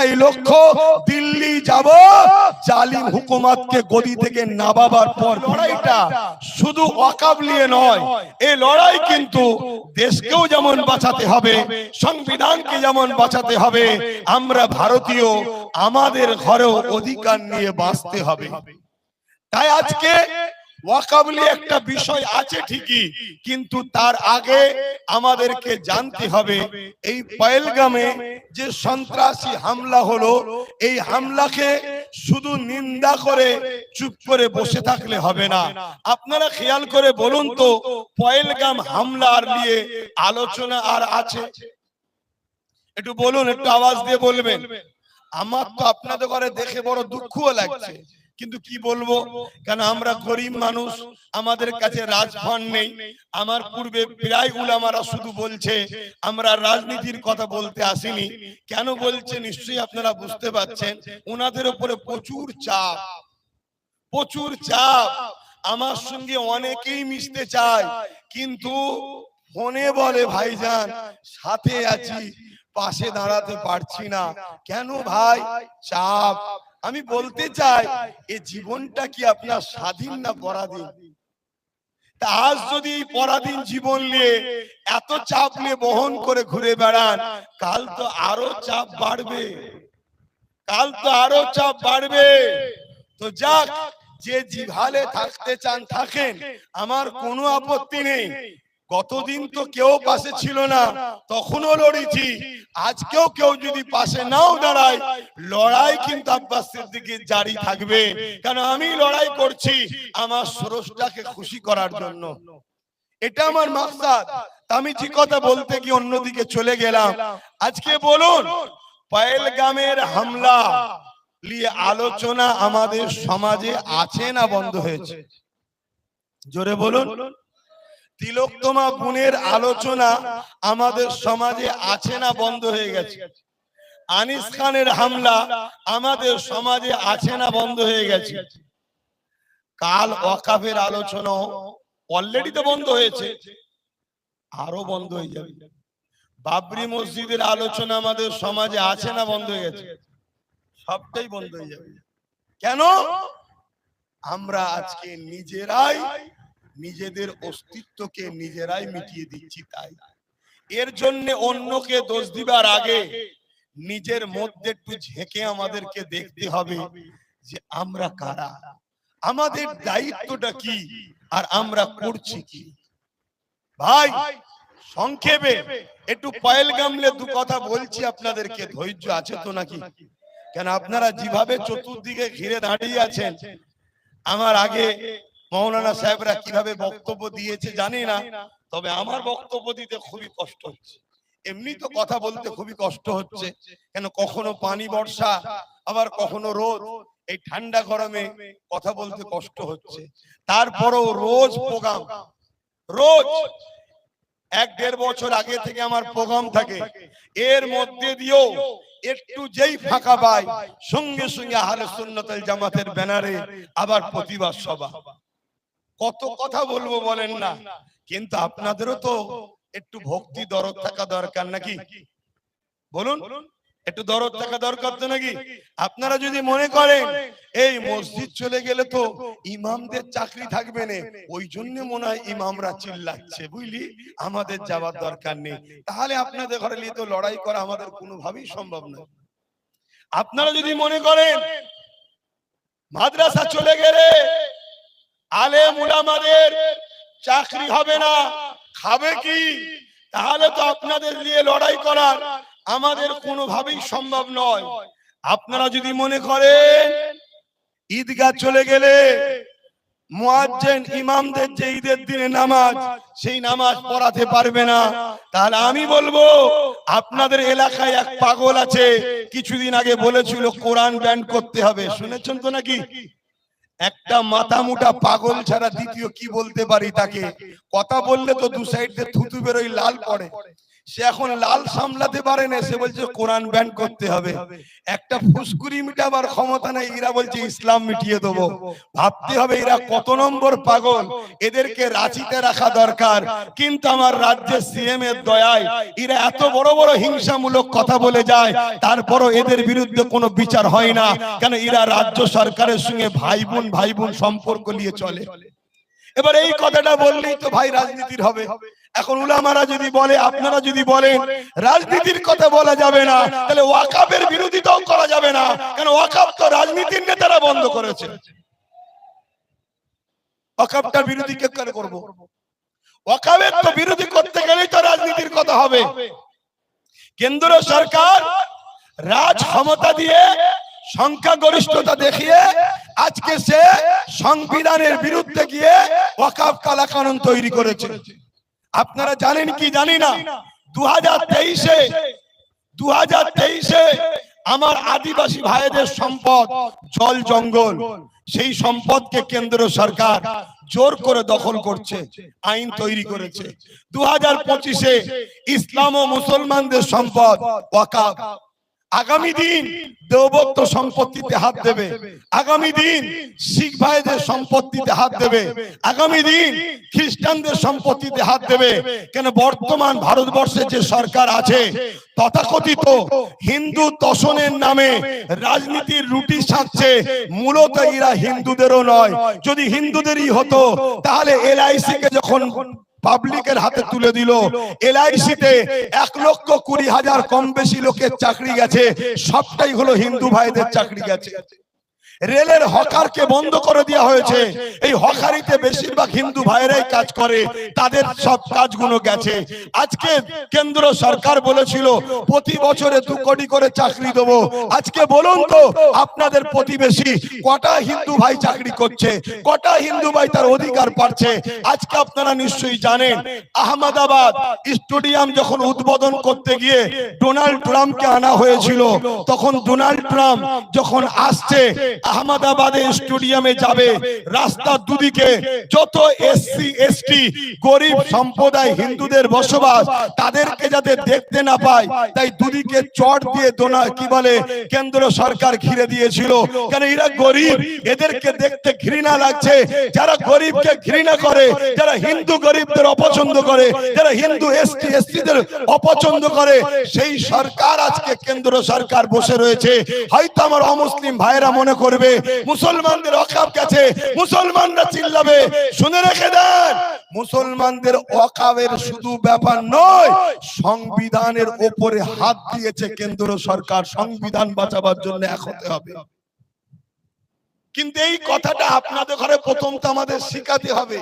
একটাই লক্ষ্য, দিল্লি যাব। জালিম হুকুমাতকে গদি থেকে নাবাবার পর লড়াইটা শুধু অকাবলিয়ে নয় এই লড়াই কিন্তু দেশকেও যেমন বাঁচাতে হবে, সংবিধানকে যেমন বাঁচাতে হবে, আমরা ভারতীয় আমাদের ঘরেও অধিকার নিয়ে বাঁচতে হবে। তাই আজকে ওয়াকাবলি একটা বিষয় আছে ঠিকই কিন্তু তার আগে আমাদেরকে জানতে হবে এই পয়েলগামে যে সন্ত্রাসী হামলা হলো এই হামলাকে শুধু নিন্দা করে চুপ করে বসে থাকলে হবে না। আপনারা খেয়াল করে বলুন তো পয়েলগাম হামলার নিয়ে আলোচনা আর আছে? একটু বলুন একটু আওয়াজ দিয়ে বলবেন। আমার তো আপনাদের ঘরে দেখে বড় দুঃখও লাগছে। কিন্তু কি বলব? কেন আমরা গরিব মানুষ আমাদের কাছে রাজফান নেই। আমার পূর্বে প্রায় উলামারা শুধু বলছে আমরা রাজনীতির কথা বলতে আসিনি। কেন বলছে? নিশ্চয়ই আপনারা বুঝতে পারছেন ওনাদের উপরে প্রচুর চাপ প্রচুর চাপ। আমার সঙ্গে অনেকেই মিশতে চায় কিন্তু ফোনে বলে ভাইজান সাথে আছি পাশে দাঁড়াতে পারছি না। কেন ভাই? চাপ। আমি বলতে চাই এ জীবনটা কি আপনার স্বাধীন না পরাধীন? আজ যদি পরাধীন জীবন নিয়ে এত চাপ নিয়ে বহন করে ঘুরে বেড়ান কাল তো আরও চাপ বাড়বে। কাল তো আরও চাপ বাড়বে। তো যাক যে জিভালে থাকতে চান থাকেন আমার কোনো আপত্তি নেই। কতদিন তো কেউ পাশে ছিল না তখনও লড়েছি। আজকেও কেউ যদি পাশে নাও দাঁড়ায় লড়াই কিন্তু আব্বাস সিদ্দিকীর জারি থাকবে। কারণ আমি লড়াই করছি আমার স্রষ্টাকে খুশি করার জন্য। এটা আমার মাকসাদ। আমি যে কথা বলতে গিয়ে অন্যদিকে চলে গেলাম। আজকে বলুন পয়েলগামের হামলা নিয়ে আলোচনা আমাদের সমাজে আছে না বন্ধ হয়েছে? জোরে বলুন। তিলোত্তমা গুণের আলোচনা আমাদের সমাজে আছে না বন্ধ হয়ে গেছে? আনিস খানের হামলা আমাদের সমাজে আছে না বন্ধ হয়ে গেছে? কাল ওয়াকাফের আলোচনা অলরেডি তো বন্ধ হয়েছে। আরও বন্ধ হয়ে যাবে। বাবরি মসজিদের আলোচনা আমাদের সমাজে আছে না বন্ধ হয়ে গেছে? সবটাই বন্ধ হয়ে যাবে। কেন? আমরা আজকে নিজেরাই নিজেদের অস্তিত্বকে নিজেরাই মিটিয়ে দিচ্ছি তাই। এর জন্য অন্যকে দোষ দিবার আগে নিজের মধ্যে একটু ঝেঁকে আমাদেরকে দেখতে হবে যে আমরা কারা? আমাদের দায়িত্বটা কি আর আমরা করছি কি? ভাই, সংক্ষেপে একটু পায়েল গামলে দু কথা বলছি আপনাদেরকে। ধৈর্য আছে তো নাকি? কেন আপনারা যেভাবে চতুর্দিকে ঘিরে দাঁড়িয়ে আছেন, আমার আগে মৌলানা সাহেবরা কীভাবে বক্তব্য দিয়েছে জানি না তবে আমার বক্তব্য দিতে খুবই কষ্ট হচ্ছে। এমনি তো কথা বলতে খুবই কষ্ট হচ্ছে। কেন কখনো পানি বর্ষা আবার কখনো রোদ। এই ঠান্ডা গরমে কথা বলতে কষ্ট হচ্ছে। তারপরেও রোজ প্রোগ্রাম। রোজ। এক দেড় বছর আগে থেকে আমার প্রোগ্রাম থাকে। এর মধ্যে দিয়েও একটু যেই ফাঁকা পাই সঙ্গে সঙ্গে আহলে সুন্নতুল জামাতের ব্যানারে আবার প্রতিবাদ সভা কত কথা বলব বলেন না। কিন্তু আপনাদেরও তো একটু ভক্তি, দরদ থাকা দরকার নাকি? বলুন, একটু দরদ থাকা দরকার তো নাকি? আপনারা যদি মনে করেন, এই মসজিদ চলে গেলে তো ইমামদের চাকরি থাকবে না, ওই জন্য মনে হয় ইমামরা চিল্লাচ্ছে, বুঝলি? আমাদের যাওয়ার দরকার নেই। তাহলে আপনাদের ঘরে নিয়ে তো লড়াই করা আমাদের কোনোভাবেই সম্ভব নয়। আপনারা যদি মনে করেন, মাদ্রাসা চলে গেলে আলে মুলামাদের চাকরি হবে না, খাবে কি? তাহলে তো আপনাদের নিয়ে লড়াই করার আমাদের কোনোভাবেই সম্ভব নয়। আপনারা যদি মনে করেন, ঈদগাহ চলে গেলে মুয়াজ্জিন ইমামদের যে ঈদের দিনে নামাজ, সেই নামাজ পড়াতে পারবে না। তাহলে আমি বলব, আপনাদের এলাকায় এক পাগল আছে, কিছুদিন আগে বলেছিল, কোরআন ব্যান্ড করতে হবে। শুনেছেন তো নাকি? একটা মাথা মুটা পাগল ছাড়া দ্বিতীয় কি বলতে পারি তাকে? কথা বললে তো দু সাইড দিয়ে থুতু বেরোই লাল পড়ে। সে এখন লাল সামলাতে পারে না, সে বলছে কোরআন ব্যান করতে হবে। একটা ফুসকুরি মিটাবার ক্ষমতা নেই, এরা বলছে ইসলাম মিটিয়ে দেবো। ভাবতে হবে এরা কত নম্বর পাগল, এদেরকে রাঁচিতে রাখা দরকার। কিন্তু আমার রাজ্যের সিএম এর দয়ায় এরা এত বড় বড় হিংসামূলক কথা বলে যায়, তারপরও এদের বিরুদ্ধে কোনো বিচার হয় না। কেন এরা রাজ্য সরকারের সঙ্গে ভাই বোন ভাই বোন সম্পর্ক নিয়ে চলে। এবার এই কথাটা বললেই তো ভাই রাজনীতির হবে। এখন উলামারা যদি বলে, আপনারা যদি বলেন, রাজনীতির কথা বলা যাবে না, তাহলে ওয়াকাবের বিরোধিতাও করা যাবে না। কেন ওয়াকাব তো রাজনীতির নেতারা বন্ধ করেছে। ওয়াকাবটার বিরোধী কে করে করব? ওয়াকাবের তো বিরোধী করতে গেলেই তো রাজনীতির কথা হবে। কেন্দ্র সরকার রাজ ক্ষমতা দিয়ে সংখ্যাগরিষ্ঠতা দেখিয়ে আজকে সে সংবিধানের বিরুদ্ধে গিয়ে ওয়াকাব কালা কানুন তৈরি করেছে। আপনারা জানেন কি জানি না? দু হাজার তেইশে দু হাজার তেইশে আমার আদিবাসী ভাইদের সম্পদ জল জঙ্গল। সেই সম্পদকে কেন্দ্র সরকার জোর করে দখল করছে, আইন তৈরি করেছে। দু হাজার পঁচিশে ইসলাম ও মুসলমানদের সম্পদ ওয়াকাব। আগামী দিন দেবত্ব সম্পত্তিতে হাত দেবে। আগামী দিন শিখ ভাইদের সম্পত্তিতে হাত দেবে। আগামী দিন খ্রিস্টানদের সম্পত্তিতে হাত দেবে। কেন বর্তমান ভারতবর্ষে যে সরকার আছে তথাকথিত হিন্দু তোষণের নামে রাজনীতির রুটি সাজছে মূলত এরা হিন্দুদেরও নয়। যদি হিন্দুদেরই হতো তাহলে এলআইসি কে যখন পাবলিকের হাতে তুলে দিল। এলআইসিতে এক লক্ষ কুড়ি হাজার কম বেশি লোকের চাকরি গেছে। সবটাই হলো হিন্দু ভাইদের চাকরি গেছে। রেলের হকারকে বন্ধ করে দেওয়া হয়েছে। এই হকারিতে বেশিরভাগ হিন্দু ভাইরাই কাজ করে, তাদের সব কাজগুলো গেছে। আজকে কেন্দ্র সরকার বলেছিল, প্রতি বছরে দু কোটি করে চাকরি দেবো। আজকে বলুন তো, আপনাদের প্রতিবেশী কটা হিন্দু ভাই চাকরি করছে? কটা হিন্দু ভাই তার অধিকার পাচ্ছে? আজকে আপনারা নিশ্চয়ই জানেন, আহমেদাবাদ স্টেডিয়াম যখন উদ্বোধন করতে গিয়ে ডোনাল্ড ট্রাম্পকে আনা হয়েছিল, তখন ডোনাল্ড ট্রাম্প যখন আসছে আহমেদাবাদে স্টেডিয়ামে যাবে। রাস্তার দুদিকে যত এসসি, এসটি, গরিব সম্প্রদায় হিন্দুদের বসবাস, তাদেরকে যাতে দেখতে না পায়, তাই দুদিকে চট দিয়ে দোনা, কি বলে, কেন্দ্র সরকার ঘিরে দিয়েছিল। কেন এরা গরিব? এদেরকে দেখতে ঘৃণা লাগছে। যারা গরিবকে ঘৃণা করে, যারা হিন্দু গরিবদের অপছন্দ করে, যারা হিন্দু এসটি, এসটিদের অপছন্দ করে, সেই সরকার আজকে কেন্দ্র সরকার বসে রয়েছে। হয়তো আমার অমুসলিম ভাইরা মনে করবে, মুসলমানদের অকাব গেছে মুসলমানরা চিল্লাবে। শুনে রেখে দেন, মুসলমানদের অকাবের শুধু ব্যাপার নয়, সংবিধানের ওপরে হাত দিয়েছে কেন্দ্র সরকার, সংবিধান বাঁচাবার জন্য এক হতে হবে। কিন্তু এই কথাটা আপনাদের ঘরে প্রথম তো আমাদের শিখাতে হবে।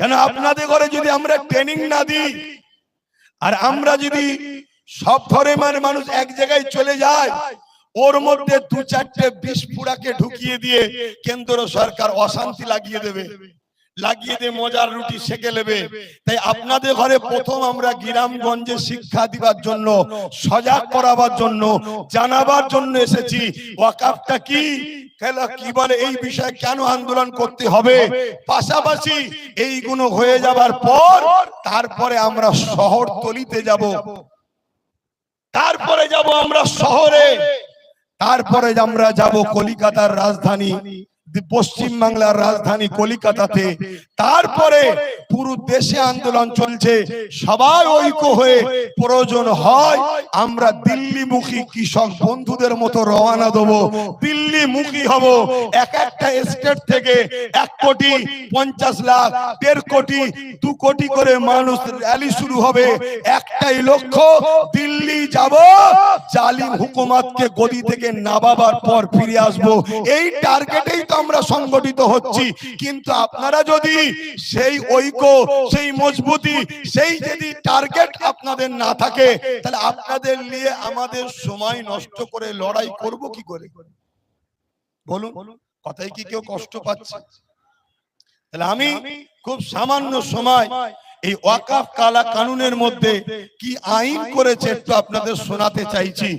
কেন আপনাদের ঘরে যদি আমরা ট্রেনিং না দিই, আর আমরা যদি সব ধর্মের মানুষ এক জায়গায় চলে যায় ওর মধ্যে দু চারটে বিষ পুরাকে ঢুকিয়ে দিয়ে কেন্দ্র সরকার অশান্তি লাগিয়ে দেবে। লাগিয়ে দিয়ে মজার রুটি সেকে নেবে। তাই আপনাদের ঘরে প্রথম আমরা গ্রামগঞ্জে শিক্ষা দিবার জন্য, সজাগ করাবার জন্য, জানাবার জন্য এসেছি। ওয়াকাফটা কি? কি বলে, এই বিষয়ে কেন আন্দোলন করতে হবে? পাশাপাশি এইগুলো হয়ে যাবার পর তারপরে আমরা শহর তলিতে যাব। তারপরে যাব আমরা শহরে। তারপরে আমরা যাব কলিকাতার রাজধানী। পশ্চিম বাংলার রাজধানী কলিকাতাতে। তারপরে পুরো দেশে আন্দোলন চলছে। সবাই ঐক্য হয়ে প্রয়োজন হয়, আমরা দিল্লিমুখী কৃষক বন্ধুদের মতো রওনা দেব। দিল্লি মুখী হব। এক একটা স্টেট থেকে এক কোটি পঞ্চাশ লাখ, দেড় কোটি, দু কোটি করে মানুষ র্যালি শুরু হবে। একটাই লক্ষ্য, দিল্লি যাব, জালিম হুকুমাতকে গদি থেকে নাবাবার পর ফিরে আসব। এই টার্গেটেই তো আমরা সংগঠিত হচ্ছি। কিন্তু আপনারা যদি সেই ঐক্য, সেই মজবুতি, সেই যদি টার্গেট আপনাদের না থাকে, তাহলে আপনাদের নিয়ে আমাদের সময় নষ্ট করে লড়াই করব কি করে? বলুন কথাই কি কেউ কষ্ট পাচ্ছে? তাহলে আমি খুব সামান্য সময় এই ওয়াকাফ কালা কানুনের মধ্যে কি আইন করেছে একটু আপনাদের শোনাতে চাইছি।